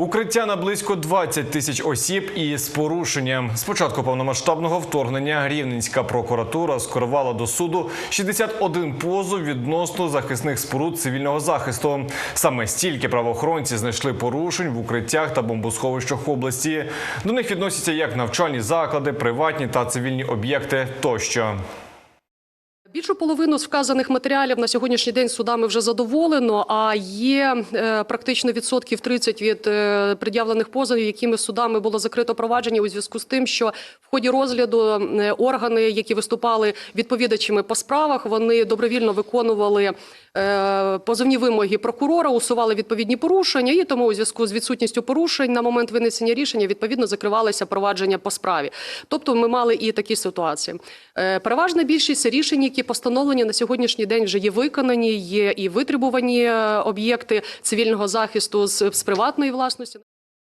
Укриття на близько 20 тисяч осіб і з порушенням. З початку повномасштабного вторгнення Рівненська прокуратура скерувала до суду 61 позов відносно захисних споруд цивільного захисту. Саме стільки правоохоронці знайшли порушень в укриттях та бомбосховищах області. До них відносяться як навчальні заклади, приватні та цивільні об'єкти тощо. Більшу половину з вказаних матеріалів на сьогоднішній день судами вже задоволено. А є е, практично відсотків 30 від е, пред'явлених позовів, якими судами було закрито провадження у зв'язку з тим, що в ході розгляду е, органи, які виступали відповідачами по справах, вони добровільно виконували позовні вимоги прокурора, усували відповідні порушення, і тому у зв'язку з відсутністю порушень на момент винесення рішення відповідно закривалися провадження по справі. Тобто, ми мали і такі ситуації. Е, Переважна більшість рішень, які постановлені на сьогоднішній день, вже є виконані, є і витребувані е, об'єкти цивільного захисту з приватної власності.